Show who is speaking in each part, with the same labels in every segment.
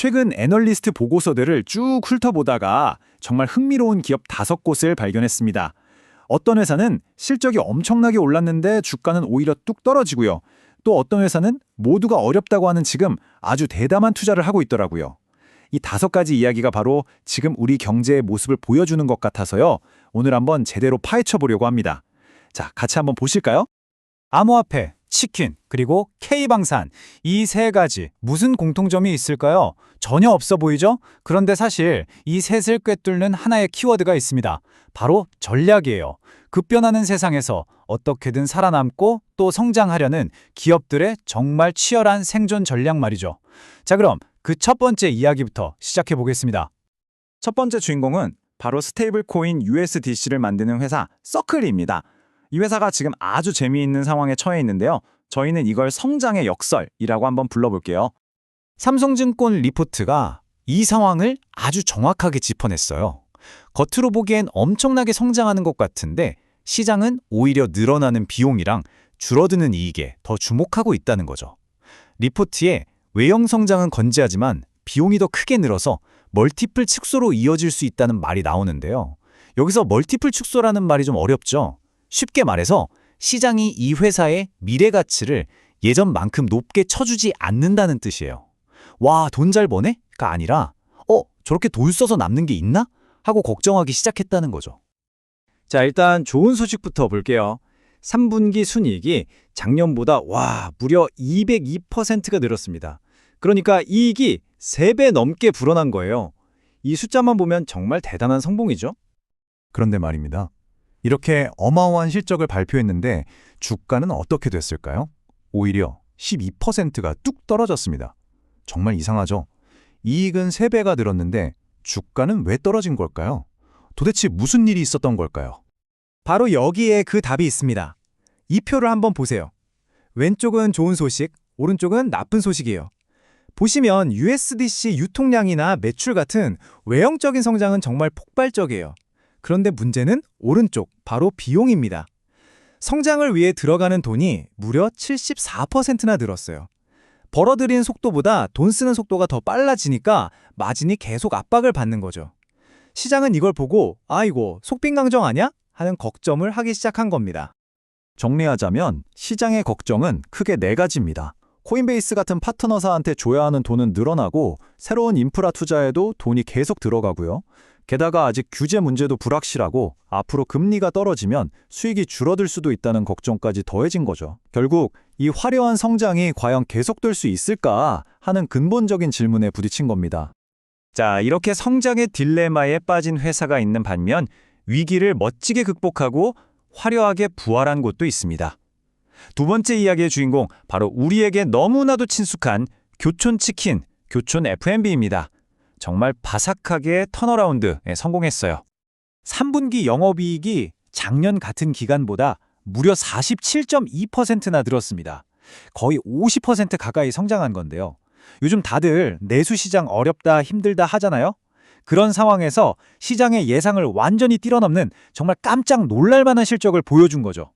Speaker 1: 최근 애널리스트 보고서들을 쭉 훑어보다가 정말 흥미로운 기업 다섯 곳을 발견했습니다. 어떤 회사는 실적이 엄청나게 올랐는데 주가는 오히려 뚝 떨어지고요. 또 어떤 회사는 모두가 어렵다고 하는 지금 아주 대담한 투자를 하고 있더라고요. 이 다섯 가지 이야기가 바로 지금 우리 경제의 모습을 보여주는 것 같아서요. 오늘 한번 제대로 파헤쳐 보려고 합니다. 자, 같이 한번 보실까요?
Speaker 2: 암호화폐, 치킨, 그리고 K방산 이 세 가지 무슨 공통점이 있을까요? 전혀 없어 보이죠? 그런데 사실 이 셋을 꿰뚫는 하나의 키워드가 있습니다. 바로 전략이에요. 급변하는 세상에서 어떻게든 살아남고 또 성장하려는 기업들의 정말 치열한 생존 전략 말이죠. 자, 그럼 그 첫 번째 이야기부터 시작해 보겠습니다.
Speaker 1: 첫 번째 주인공은 바로 스테이블 코인 USDC를 만드는 회사 서클입니다. 이 회사가 지금 아주 재미있는 상황에 처해 있는데요. 저희는 이걸 성장의 역설이라고 한번 불러볼게요.
Speaker 2: 삼성증권 리포트가 이 상황을 아주 정확하게 짚어냈어요. 겉으로 보기엔 엄청나게 성장하는 것 같은데 시장은 오히려 늘어나는 비용이랑 줄어드는 이익에 더 주목하고 있다는 거죠. 리포트에 외형 성장은 건재하지만 비용이 더 크게 늘어서 멀티플 축소로 이어질 수 있다는 말이 나오는데요. 여기서 멀티플 축소라는 말이 좀 어렵죠. 쉽게 말해서 시장이 이 회사의 미래 가치를 예전만큼 높게 쳐주지 않는다는 뜻이에요. 와, 돈 잘 버네?가 아니라 어, 저렇게 돈 써서 남는 게 있나? 하고 걱정하기 시작했다는 거죠.
Speaker 3: 자, 일단 좋은 소식부터 볼게요. 3분기 순이익이 작년보다 와, 무려 202%가 늘었습니다. 그러니까 이익이 3배 넘게 불어난 거예요. 이 숫자만 보면 정말 대단한 성공이죠.
Speaker 4: 그런데 말입니다. 이렇게 어마어마한 실적을 발표했는데 주가는 어떻게 됐을까요? 오히려 12%가 뚝 떨어졌습니다. 정말 이상하죠? 이익은 3배가 늘었는데 주가는 왜 떨어진 걸까요? 도대체 무슨 일이 있었던 걸까요?
Speaker 5: 바로 여기에 그 답이 있습니다. 이 표를 한번 보세요. 왼쪽은 좋은 소식, 오른쪽은 나쁜 소식이에요. 보시면 USDC 유통량이나 매출 같은 외형적인 성장은 정말 폭발적이에요. 그런데 문제는 오른쪽, 바로 비용입니다. 성장을 위해 들어가는 돈이 무려 74%나 늘었어요. 벌어들인 속도보다 돈 쓰는 속도가 더 빨라지니까 마진이 계속 압박을 받는 거죠. 시장은 이걸 보고 아이고 속빈강정 아냐? 하는 걱정을 하기 시작한 겁니다.
Speaker 1: 정리하자면 시장의 걱정은 크게 네 가지입니다. 코인베이스 같은 파트너사한테 줘야 하는 돈은 늘어나고 새로운 인프라 투자에도 돈이 계속 들어가고요. 게다가 아직 규제 문제도 불확실하고 앞으로 금리가 떨어지면 수익이 줄어들 수도 있다는 걱정까지 더해진 거죠. 결국 이 화려한 성장이 과연 계속될 수 있을까 하는 근본적인 질문에 부딪힌 겁니다.
Speaker 3: 자, 이렇게 성장의 딜레마에 빠진 회사가 있는 반면 위기를 멋지게 극복하고 화려하게 부활한 곳도 있습니다. 두 번째 이야기의 주인공 바로 우리에게 너무나도 친숙한 교촌치킨, 교촌 F&B입니다. 정말 바삭하게 턴어라운드에 성공했어요.
Speaker 2: 3분기 영업이익이 작년 같은 기간보다 무려 47.2%나 늘었습니다. 거의 50% 가까이 성장한 건데요. 요즘 다들 내수 시장 어렵다 힘들다 하잖아요. 그런 상황에서 시장의 예상을 완전히 뛰어넘는 정말 깜짝 놀랄 만한 실적을 보여준 거죠.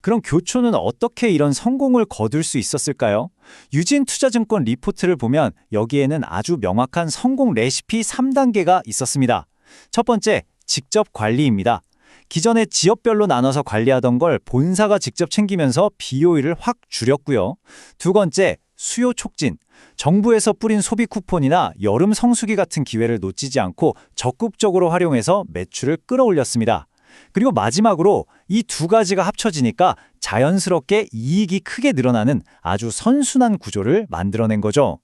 Speaker 2: 그럼 교촌은 어떻게 이런 성공을 거둘 수 있었을까요? 유진 투자증권 리포트를 보면 여기에는 아주 명확한 성공 레시피 3단계가 있었습니다. 첫 번째, 직접 관리입니다. 기존에 지역별로 나눠서 관리하던 걸 본사가 직접 챙기면서 비효율을 확 줄였고요. 두 번째, 수요 촉진. 정부에서 뿌린 소비 쿠폰이나 여름 성수기 같은 기회를 놓치지 않고 적극적으로 활용해서 매출을 끌어올렸습니다. 그리고 마지막으로 이 두 가지가 합쳐지니까 자연스럽게 이익이 크게 늘어나는 아주 선순환 구조를 만들어낸 거죠.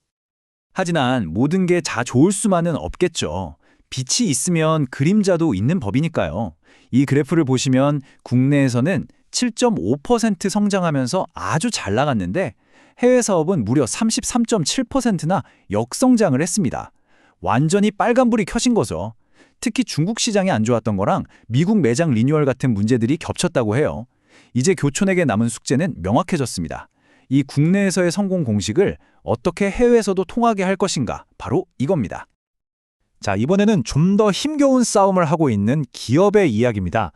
Speaker 2: 하지만 모든 게 다 좋을 수만은 없겠죠. 빛이 있으면 그림자도 있는 법이니까요. 이 그래프를 보시면 국내에서는 7.5% 성장하면서 아주 잘 나갔는데 해외 사업은 무려 33.7%나 역성장을 했습니다. 완전히 빨간불이 켜진 거죠. 특히 중국 시장이 안 좋았던 거랑 미국 매장 리뉴얼 같은 문제들이 겹쳤다고 해요. 이제 교촌에게 남은 숙제는 명확해졌습니다. 이 국내에서의 성공 공식을 어떻게 해외에서도 통하게 할 것인가 바로 이겁니다. 자, 이번에는 좀 더 힘겨운 싸움을 하고 있는 기업의 이야기입니다.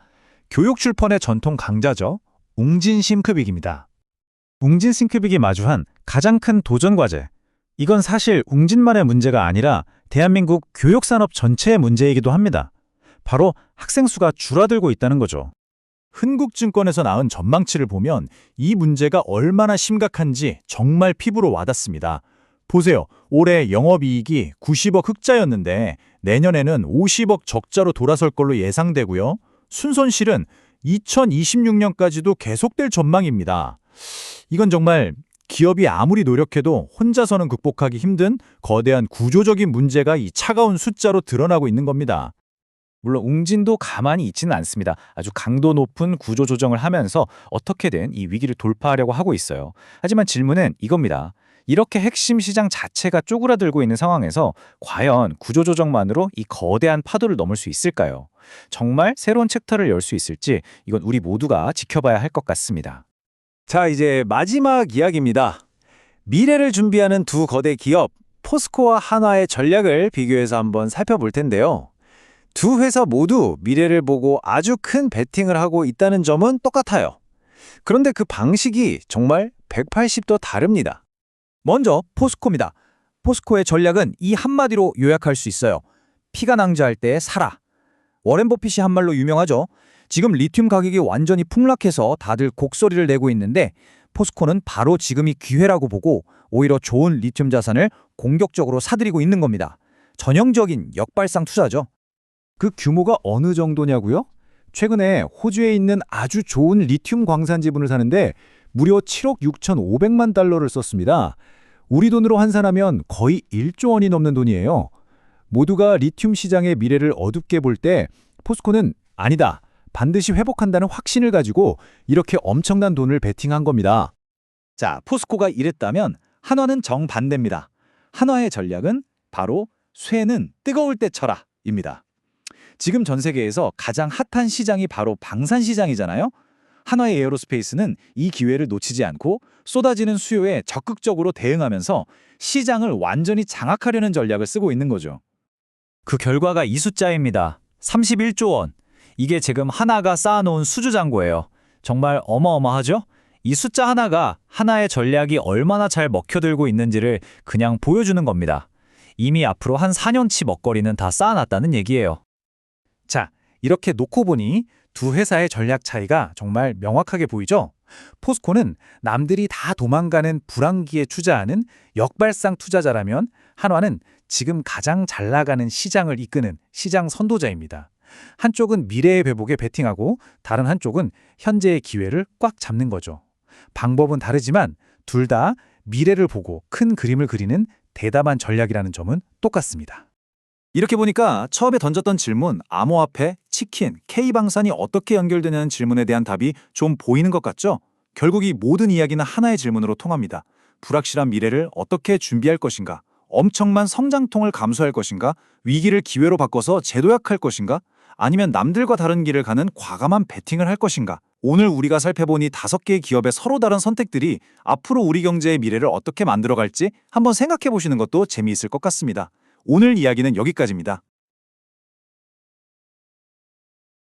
Speaker 2: 교육 출판의 전통 강자죠. 웅진 심크빅입니다. 웅진 싱크빅이 마주한 가장 큰 도전 과제. 이건 사실 웅진만의 문제가 아니라 대한민국 교육산업 전체의 문제이기도 합니다. 바로 학생 수가 줄어들고 있다는 거죠.
Speaker 1: 흥국증권에서 나온 전망치를 보면 이 문제가 얼마나 심각한지 정말 피부로 와닿습니다. 보세요. 올해 영업이익이 90억 흑자였는데 내년에는 50억 적자로 돌아설 걸로 예상되고요. 순손실은 2026년까지도 계속될 전망입니다. 이건 정말 기업이 아무리 노력해도 혼자서는 극복하기 힘든 거대한 구조적인 문제가 이 차가운 숫자로 드러나고 있는 겁니다.
Speaker 2: 물론 웅진도 가만히 있지는 않습니다. 아주 강도 높은 구조 조정을 하면서 어떻게든 이 위기를 돌파하려고 하고 있어요. 하지만 질문은 이겁니다. 이렇게 핵심 시장 자체가 쪼그라들고 있는 상황에서 과연 구조 조정만으로 이 거대한 파도를 넘을 수 있을까요? 정말 새로운 챕터를 열 수 있을지 이건 우리 모두가 지켜봐야 할 것 같습니다.
Speaker 3: 자, 이제 마지막 이야기입니다. 미래를 준비하는 두 거대 기업, 포스코와 한화의 전략을 비교해서 한번 살펴볼 텐데요. 두 회사 모두 미래를 보고 아주 큰 베팅을 하고 있다는 점은 똑같아요. 그런데 그 방식이 정말 180도 다릅니다.
Speaker 5: 먼저 포스코입니다. 포스코의 전략은 이 한마디로 요약할 수 있어요. 피가 낭자할 때 사라. 워렌 버핏이 한 말로 유명하죠. 지금 리튬 가격이 완전히 폭락해서 다들 곡소리를 내고 있는데 포스코는 바로 지금이 기회라고 보고 오히려 좋은 리튬 자산을 공격적으로 사들이고 있는 겁니다. 전형적인 역발상 투자죠. 그 규모가 어느 정도냐고요? 최근에 호주에 있는 아주 좋은 리튬 광산 지분을 사는데 무려 7억 6,500만 달러를 썼습니다. 우리 돈으로 환산하면 거의 1조 원이 넘는 돈이에요. 모두가 리튬 시장의 미래를 어둡게 볼 때 포스코는 아니다. 반드시 회복한다는 확신을 가지고 이렇게 엄청난 돈을 베팅한 겁니다. 자, 포스코가 이랬다면 한화는 정반대입니다. 한화의 전략은 바로 쇠는 뜨거울 때 쳐라 입니다. 지금 전 세계에서 가장 핫한 시장이 바로 방산 시장이잖아요. 한화의 에어로스페이스는 이 기회를 놓치지 않고 쏟아지는 수요에 적극적으로 대응하면서 시장을 완전히 장악하려는 전략을 쓰고 있는 거죠.
Speaker 2: 그 결과가 이 숫자입니다. 31조 원. 이게 지금 하나가 쌓아놓은 수주잔고예요. 정말 어마어마하죠? 이 숫자 하나가 하나의 전략이 얼마나 잘 먹혀들고 있는지를 그냥 보여주는 겁니다. 이미 앞으로 한 4년치 먹거리는 다 쌓아놨다는 얘기예요. 자, 이렇게 놓고 보니 두 회사의 전략 차이가 정말 명확하게 보이죠? 포스코는 남들이 다 도망가는 불황기에 투자하는 역발상 투자자라면 한화는 지금 가장 잘 나가는 시장을 이끄는 시장 선도자입니다. 한쪽은 미래의 회복에 베팅하고 다른 한쪽은 현재의 기회를 꽉 잡는 거죠. 방법은 다르지만 둘 다 미래를 보고 큰 그림을 그리는 대담한 전략이라는 점은 똑같습니다. 이렇게 보니까 처음에 던졌던 질문 암호화폐, 치킨, K방산이 어떻게 연결되냐는 질문에 대한 답이 좀 보이는 것 같죠? 결국 이 모든 이야기는 하나의 질문으로 통합니다. 불확실한 미래를 어떻게 준비할 것인가? 엄청난 성장통을 감수할 것인가? 위기를 기회로 바꿔서 재도약할 것인가? 아니면 남들과 다른 길을 가는 과감한 베팅을 할 것인가? 오늘 우리가 살펴보니 다섯 개의 기업의 서로 다른 선택들이 앞으로 우리 경제의 미래를 어떻게 만들어갈지 한번 생각해 보시는 것도 재미있을 것 같습니다. 오늘 이야기는 여기까지입니다.